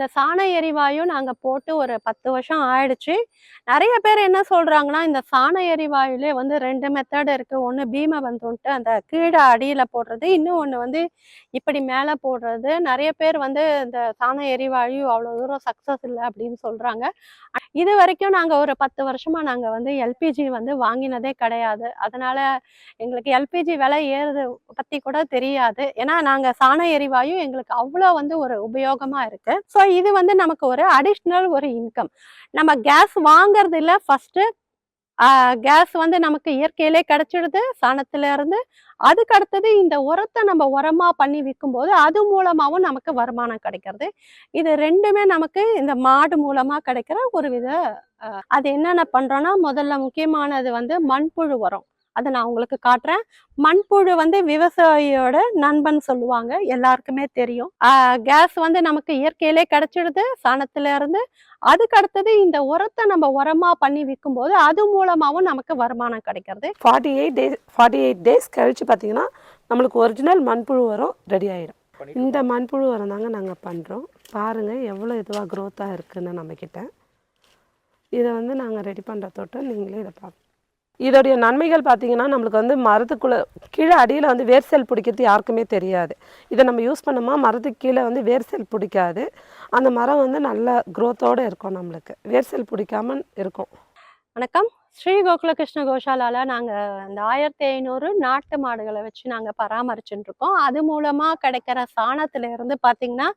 இந்த சாண எரிவாயு நாங்கள் போட்டு ஒரு பத்து வருஷம் ஆயிடுச்சு. நிறைய பேர் என்ன சொல்கிறாங்கன்னா இந்த சாண எரிவாயுலே வந்து ரெண்டு மெத்தட் இருக்குது ஒன்று பீமை வந்துட்டு அந்த கீழே அடியில் போடுறது இன்னும் ஒன்று வந்து இப்படி மேலே போடுறது. நிறைய பேர் வந்து இந்த சாண எரிவாயு அவ்வளோ தூரம் சக்ஸஸ் இல்லை அப்படின்னு சொல்கிறாங்க இது வரைக்கும் நாங்கள் ஒரு பத்து வருஷமாக நாங்கள் வந்து எல்பிஜி வந்து வாங்கினதே கிடையாது. அதனால் எங்களுக்கு எல்பிஜி விலை ஏறுது பற்றி கூட தெரியாது. ஏன்னா நாங்கள் சாண எரிவாயு எங்களுக்கு அவ்வளோ வந்து ஒரு உபயோகமாக இருக்குது ஸோ இது வந்து நமக்கு ஒரு அடிஷ்னல் ஒரு இன்கம் நம்ம கேஸ் வாங்குறது இல்லை ஃபர்ஸ்ட் கேஸ் வந்து நமக்கு இயற்கையிலே கிடைச்சிடுது சாணத்துல இருந்து. அதுக்கு அடுத்தது இந்த உரத்தை நம்ம உரமா பண்ணி விற்கும்போது அது மூலமாகவும் நமக்கு வருமானம் கிடைக்கிறது. இது ரெண்டுமே நமக்கு இந்த மாடு மூலமா கிடைக்கிற ஒரு வித அது என்னென்ன பண்றோம்னா முதல்ல முக்கியமானது வந்து மண்புழு உரம். அதை நான் உங்களுக்கு காட்டுறேன். மண்புழு வந்து விவசாயியோட நண்பன் சொல்லுவாங்க. எல்லாருக்குமே தெரியும். கேஸ் வந்து நமக்கு இயற்கையிலே கிடைச்சிடுது. சாணத்துல இருந்து அதுக்கு அடுத்தது இந்த உரத்தை நம்ம உரமா பண்ணி விற்கும்போது அது மூலமாவும் நமக்கு வருமானம் கிடைக்கிறது. Forty eight days forty eight days கழிச்சு பார்த்தீங்கன்னா நம்மளுக்கு ஒரிஜினல் மண்புழு உரம் ரெடி ஆகிடும் இந்த மண்புழு உரம் தாங்க நாங்கள் பண்ணுறோம் பாருங்கள் எவ்வளோ இதுவாக க்ரோத்தாக இருக்குன்னு நம்மக்கிட்ட இதை வந்து நாங்கள் ரெடி பண்ணுற தோட்டம் நீங்களே இதை பார்க்க இதோடைய நன்மைகள் பார்த்திங்கன்னா நம்மளுக்கு வந்து மரத்துக்குள்ளே கீழே அடியில் வந்து வேர் செல் பிடிக்கிறது யாருக்குமே தெரியாது. இதை நம்ம யூஸ் பண்ணோமா மரத்துக்கு கீழே வந்து வேர் செல் பிடிக்காது. அந்த மரம் வந்து நல்ல க்ரோத்தோடு இருக்கும் நம்மளுக்கு. வேர் செல் பிடிக்காமல் இருக்கும். வணக்கம். ஸ்ரீ கோகுலகிருஷ்ண கோஷாலால நாங்கள் இந்த ஆயிரத்தி ஐநூறு நாட்டு மாடுகளை வச்சு நாங்கள் பராமரிச்சுட்டு இருக்கோம். அது மூலமாக கிடைக்கிற சாணத்துலேருந்து பார்த்திங்கன்னா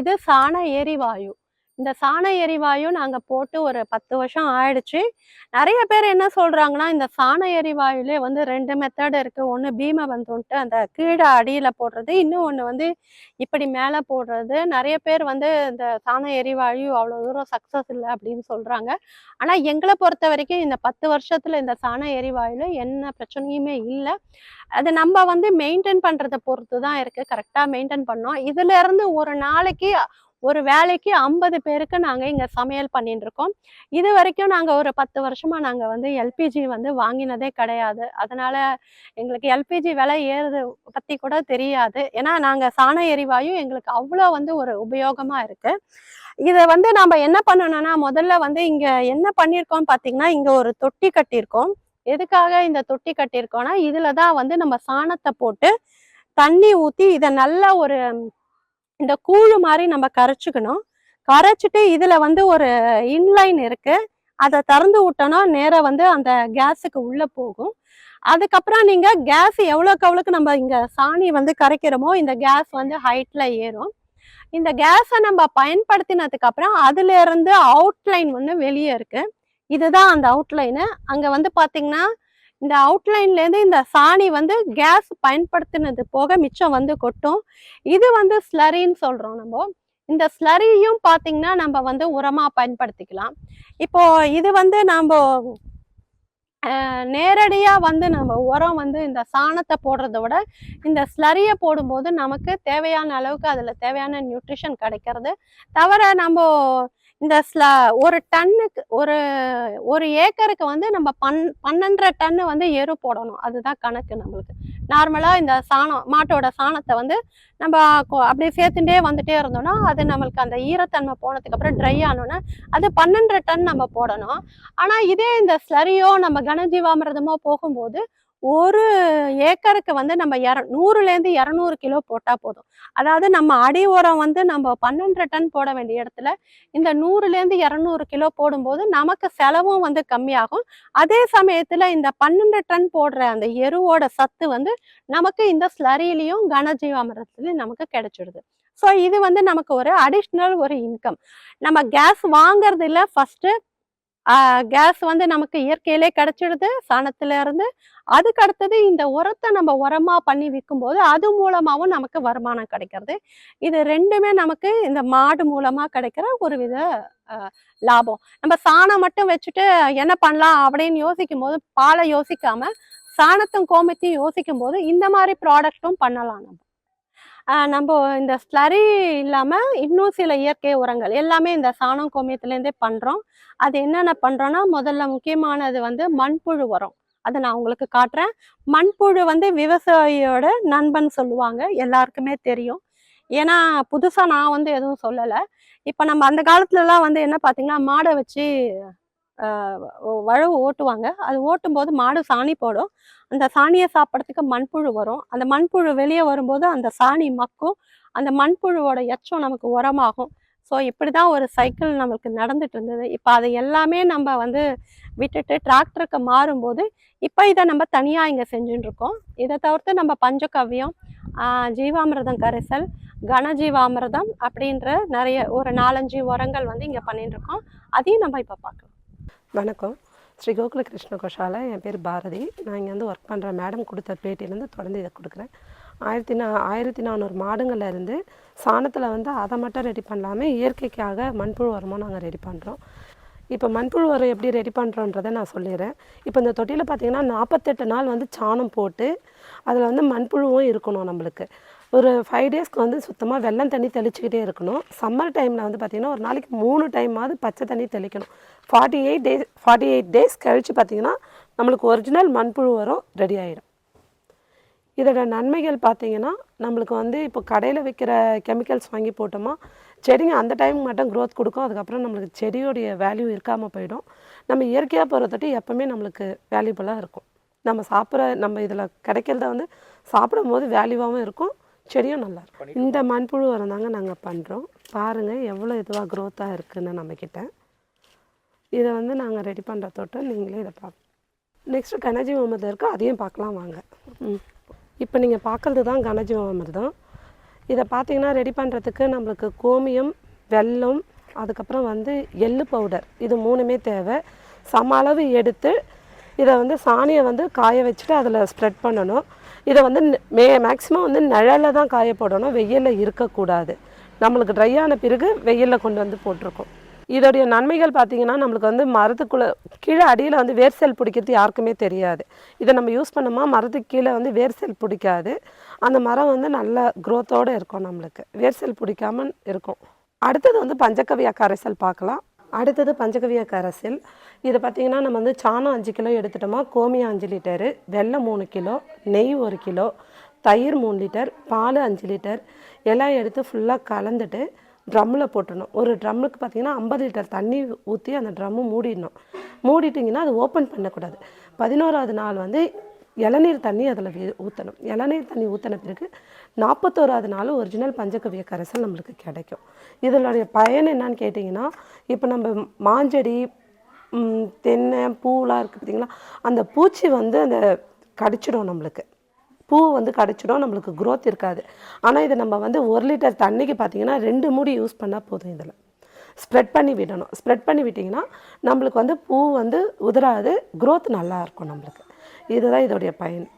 இது சாண எரிவாயு. இந்த சாண எரிவாயு நாங்கள் போட்டு ஒரு பத்து வருஷம் ஆயிடுச்சு. நிறைய பேர் என்ன சொல்கிறாங்கன்னா இந்த சாண எரிவாயுலே வந்து ரெண்டு மெத்தட் இருக்குது ஒன்று பீமபந்துன்ட்டு அந்த கீழே அடியில் போடுறது இன்னும் ஒன்று வந்து இப்படி மேலே போடுறது. நிறைய பேர் வந்து இந்த சாண எரிவாயு அவ்வளோ தூரம் சக்ஸஸ் இல்லை அப்படின்னு சொல்கிறாங்க ஆனால் எங்களை பொறுத்த வரைக்கும் இந்த பத்து வருஷத்தில் இந்த சாண எரிவாயுல என்ன பிரச்சனையுமே இல்லை. அது நம்ம வந்து மெயின்டைன் பண்ணுறதை பொறுத்து தான் இருக்குது கரெக்டாக மெயின்டைன் பண்ணோம். இதுலேருந்து ஒரு நாளைக்கு ஒரு வேலைக்கு ஐம்பது பேருக்கு நாங்கள் இங்கே சமையல் பண்ணிட்டு இருக்கோம் இது வரைக்கும் நாங்கள் ஒரு பத்து வருஷமாக நாங்கள் வந்து எல்பிஜி வந்து வாங்கினதே கிடையாது. அதனால எங்களுக்கு எல்பிஜி விலை ஏறுது பற்றி கூட தெரியாது. ஏன்னா நாங்கள் சாண எரிவாயு எங்களுக்கு அவ்வளோ வந்து ஒரு உபயோகமாக இருக்கு. இதை வந்து நம்ம என்ன பண்ணணும்னா முதல்ல வந்து இங்கே என்ன பண்ணியிருக்கோம் பார்த்தீங்கன்னா இங்கே ஒரு தொட்டி கட்டியிருக்கோம் எதுக்காக இந்த தொட்டி கட்டியிருக்கோம்னா இதில் தான் வந்து நம்ம சாணத்தை போட்டு தண்ணி ஊற்றி இதை நல்லா ஒரு இந்த கூழு மாதிரி நம்ம கரைச்சிக்கணும். கரைச்சிட்டு இதுல வந்து ஒரு இன்லைன் இருக்கு. அதை திறந்து விட்டோம்னா நேராக வந்து அந்த கேஸுக்கு உள்ளே போகும். அதுக்கப்புறம் நீங்கள் கேஸ் எவ்வளோக்கு எவ்வளோக்கு நம்ம இங்கே சாணி வந்து கரைக்கிறோமோ இந்த கேஸ் வந்து ஹைட்டில் ஏறும். இந்த கேஸை நம்ம பயன்படுத்தினதுக்கப்புறம் அதுலேருந்து அவுட்லைன் ஒன்று வெளியே இருக்குது இதுதான் அந்த அவுட்லைனு அங்கே வந்து பார்த்தீங்கன்னா இந்த அவுட்லைன்லேருந்து இந்த சாணி வந்து கேஸ் பயன்படுத்தினது போக மிச்சம் வந்து கொட்டும். இது வந்து ஸ்லரின்னு சொல்கிறோம் நம்ம. இந்த ஸ்லரியும் பார்த்தீங்கன்னா நம்ம வந்து உரமாக பயன்படுத்திக்கலாம். இப்போ இது வந்து நம்ம நேரடியாக வந்து நம்ம உரம் வந்து இந்த சாணத்தை போடுறத விட இந்த ஸ்லரியை போடும்போது நமக்கு தேவையான அளவுக்கு அதில் தேவையான நியூட்ரிஷன் கிடைக்கிறது. தவிர நம்ம இந்த ஸ்ல ஒரு டன்னுக்கு ஒரு ஒரு ஏக்கருக்கு வந்து நம்ம பன் பன்னெண்டரை டன்னு வந்து எரு போடணும். அதுதான் கணக்கு நம்மளுக்கு. நார்மலாக இந்த சாணம் மாட்டோட சாணத்தை வந்து நம்ம அப்படியே சேர்த்துட்டே வந்துட்டே இருந்தோம்னா அது நம்மளுக்கு அந்த ஈரத்தன்மை போனதுக்கு அப்புறம் ட்ரை ஆனோன்னா அது பன்னெண்டரை டன் நம்ம போடணும். ஆனால் இதே இந்த ஸ்லரியோ நம்ம கனஜீவாமிரதமோ போகும்போது ஒரு ஏக்கருக்கு வந்து நம்ம இர நூறுலேருந்து இரநூறு கிலோ போட்டால் போதும். அதாவது நம்ம அடி உரம் வந்து நம்ம பன்னெண்டு டன் போட வேண்டிய இடத்துல இந்த நூறுலேருந்து இரநூறு கிலோ போடும்போது நமக்கு செலவும் வந்து கம்மியாகும். அதே சமயத்தில் இந்த பன்னெண்டு டன் போடுற அந்த எருவோட சத்து வந்து நமக்கு இந்த ஸ்லரியிலையும் கனஜீவாமிரத்துலையும் நமக்கு கிடைச்சிடுது. ஸோ இது வந்து நமக்கு ஒரு அடிஷ்னல் ஒரு இன்கம் நம்ம கேஸ் வாங்குறது இல்லை ஃபஸ்ட்டு கேஸ் வந்து நமக்கு இயற்கையிலே கிடைச்சிடுது. சாணத்துல இருந்து அதுக்கு அடுத்தது இந்த உரத்தை நம்ம உரமா பண்ணி விற்கும்போது அது மூலமாகவும் நமக்கு வருமானம் கிடைக்கிறது. இது ரெண்டுமே நமக்கு இந்த மாடு மூலமா கிடைக்கிற ஒரு வித லாபம். நம்ம சாணம் மட்டும் வச்சுட்டு என்ன பண்ணலாம் அப்படின்னு யோசிக்கும் போது பாலை யோசிக்காம சாணத்தும் கோமத்தையும் யோசிக்கும் போது இந்த மாதிரி ப்ராடக்ட்டும் பண்ணலாம் நம்ம. நம்ம இந்த ஸ்லரி இல்லாமல் இன்னும் சில இயற்கை உரங்கள் எல்லாமே இந்த சாணம் கோமியத்துலேருந்தே பண்ணுறோம் அது என்னென்ன பண்ணுறோன்னா முதல்ல முக்கியமானது வந்து மண்புழு உரம். அதை நான் உங்களுக்கு காட்டுறேன். மண்புழு வந்து விவசாயியோட நண்பன் சொல்லுவாங்க எல்லாருக்குமே தெரியும். ஏன்னா புதுசாக நான் வந்து எதுவும் சொல்லலை. இப்போ நம்ம அந்த காலத்துலலாம் வந்து என்ன பார்த்தீங்கன்னா மாடை வச்சு வழவு ஓட்டுவாங்க. அது ஓட்டும் போது மாடு சாணி போடும். அந்த சாணியை சாப்பிட்றதுக்கு மண்புழு வரும். அந்த மண்புழு வெளியே வரும்போது அந்த சாணி மக்கும். அந்த மண்புழுவோட எச்சம் நமக்கு உரமாகும். ஸோ இப்படி தான் ஒரு சைக்கிள் நம்மளுக்கு நடந்துட்டு இருந்தது. இப்போ அதை எல்லாமே நம்ம வந்து விட்டுட்டு டிராக்டருக்கு மாறும்போது இப்போ இதை நம்ம தனியாக இங்கே செஞ்சுட்டுருக்கோம் இதை தவிர்த்து நம்ம பஞ்சகவ்யம் ஜீவாமிரதம் கரைசல் கனஜீவாமிரதம் அப்படின்ற நிறைய ஒரு நாலஞ்சு உரங்கள் வந்து இங்கே பண்ணிட்டுருக்கோம் அதையும் நம்ம இப்போ பார்க்கலாம். வணக்கம். ஸ்ரீ கோகுல கிருஷ்ண கோஷால என் பேர் பாரதி. நான் இங்கே வந்து ஒர்க் பண்ணுற மேடம் கொடுத்த பேட்டியிலேருந்து தொடர்ந்து இதை கொடுக்குறேன். ஆயிரத்தி நா ஆயிரத்தி நானூறு மாடுங்கள்லேருந்து சாணத்தில் வந்து அதை மட்டும் ரெடி பண்ணலாமே இயற்கைக்காக மண்புழு உரமும் நாங்கள் ரெடி பண்ணுறோம் இப்போ மண்புழு உரம் எப்படி ரெடி பண்ணுறோன்றதை நான் சொல்லிடுறேன். இப்போ இந்த தொட்டியில் பார்த்தீங்கன்னா நாற்பத்தெட்டு நாள் வந்து சாணம் போட்டு அதில் வந்து மண்புழுவும் இருக்கணும் நம்மளுக்கு. ஒரு ஃபைவ் டேஸ்க்கு வந்து சுத்தமாக வெள்ளம் தண்ணி தெளிச்சுக்கிட்டே இருக்கணும். சம்மர் டைமில் வந்து பார்த்திங்கன்னா ஒரு நாளைக்கு மூணு டைமாவது பச்சை தண்ணி தெளிக்கணும். Forty eight days forty eight days கழித்து பார்த்திங்கன்னா நம்மளுக்கு ஒரிஜினல் மண்புழு உரம் ரெடி ஆகிடும் இதோட நன்மைகள் பார்த்திங்கன்னா நம்மளுக்கு வந்து இப்போ கடையில் விற்கிற கெமிக்கல்ஸ் வாங்கி போட்டோமா செடிங்க அந்த டைம் மட்டும் க்ரோத் கொடுக்கும். அதுக்கப்புறம் நம்மளுக்கு செடியோடைய வேல்யூ இருக்காமல் போயிடும். நம்ம இயற்கையாக போகிறதொட்டு எப்போவுமே நம்மளுக்கு வேல்யூபுளாக இருக்கும். நம்ம சாப்பிட்ற நம்ம இதில் கிடைக்கிறத வந்து சாப்பிடும்போது வேல்யூவாகவும் இருக்கும். செடியும் நல்லா இருக்கும். இந்த மண்புழு உரம் தாங்க நாங்கள் பண்ணுறோம் பாருங்கள் எவ்வளோ இதுவாக க்ரோத்தாக இருக்குன்னு நம்மக்கிட்ட இதை வந்து நாங்கள் ரெடி பண்ணுற தொட்டு நீங்களே இதை பார்க்கலாம் நெக்ஸ்ட்டு கனஜீவாமிர்தம் இருக்குது அதையும் பார்க்கலாம் வாங்க. ம். இப்போ நீங்கள் பார்க்குறது தான் கனஜீவாமிர்தம் இதை பார்த்தீங்கன்னா ரெடி பண்ணுறதுக்கு நம்மளுக்கு கோமியம் வெல்லம் அதுக்கப்புறம் வந்து எள்ளு பவுடர் இது மூணுமே தேவை. சம அளவு எடுத்து இதை வந்து சாணியை வந்து காய வச்சுட்டு அதில் ஸ்ப்ரெட் பண்ணணும். இதை வந்து மே மேக்ஸிமம் வந்து நிழலில் தான் காய போடணும். வெயிலில் இருக்கக்கூடாது. நம்மளுக்கு ட்ரை ஆன பிறகு வெயிலில் கொண்டு வந்து போட்டிருக்கோம். இதோடைய நன்மைகள் பார்த்திங்கன்னா நம்மளுக்கு வந்து மரத்துக்குள்ளே கீழே அடியில் வந்து வேர் செல் பிடிக்கிறது யாருக்குமே தெரியாது. இதை நம்ம யூஸ் பண்ணோமா மரத்துக்கு கீழே வந்து வேர் செல் பிடிக்காது. அந்த மரம் வந்து நல்ல க்ரோத்தோடு இருக்கும் நம்மளுக்கு. வேர் செல் பிடிக்காமல் இருக்கும். அடுத்தது வந்து பஞ்சக்கவியா கரைசல் பார்க்கலாம். அடுத்தது பஞ்சகவியா கரைசல் இது பார்த்திங்கன்னா நம்ம வந்து சாணம் அஞ்சு கிலோ எடுத்துட்டோமா? கோமியம் அஞ்சு லிட்டரு வெள்ளை மூணு கிலோ நெய் ஒரு கிலோ தயிர் மூணு லிட்டர் பால் அஞ்சு லிட்டர் எல்லாம் எடுத்து ஃபுல்லாக கலந்துட்டு ட்ரம்மில் போட்டுடணும். ஒரு ட்ரம்முக்கு பார்த்தீங்கன்னா ஐம்பது லிட்டர் தண்ணி ஊற்றி அந்த ட்ரம்மு மூடிடணும். மூடிட்டிங்கன்னா அது ஓப்பன் பண்ணக்கூடாது. பதினோராவது நாள் வந்து இளநீர் தண்ணி அதில் ஊற்றணும் இளநீர் தண்ணி ஊற்றின பிறகு நாற்பத்தோராது நாள் ஒரிஜினல் பஞ்சகவிய கரைசல் நம்மளுக்கு கிடைக்கும். இதனுடைய பயன் என்னன்னு கேட்டிங்கன்னா இப்போ நம்ம மாஞ்செடி தென்னை பூவெலாம் இருக்குது பார்த்தீங்களா அந்த பூச்சி வந்து அந்த கடிச்சிடும் நம்மளுக்கு. பூ வந்து கடிச்சிடும் நம்மளுக்கு க்ரோத் இருக்காது. ஆனால் இதை நம்ம வந்து ஒரு லிட்டர் தண்ணிக்கு பார்த்தீங்கன்னா ரெண்டு மூடி யூஸ் பண்ணால் போதும் இதில். ஸ்ப்ரெட் பண்ணி விடணும். ஸ்ப்ரெட் பண்ணி விட்டிங்கன்னா நம்மளுக்கு வந்து பூ வந்து உதிராது க்ரோத் நல்லா இருக்கும் நம்மளுக்கு. இதுதான் இதோடைய பயன்.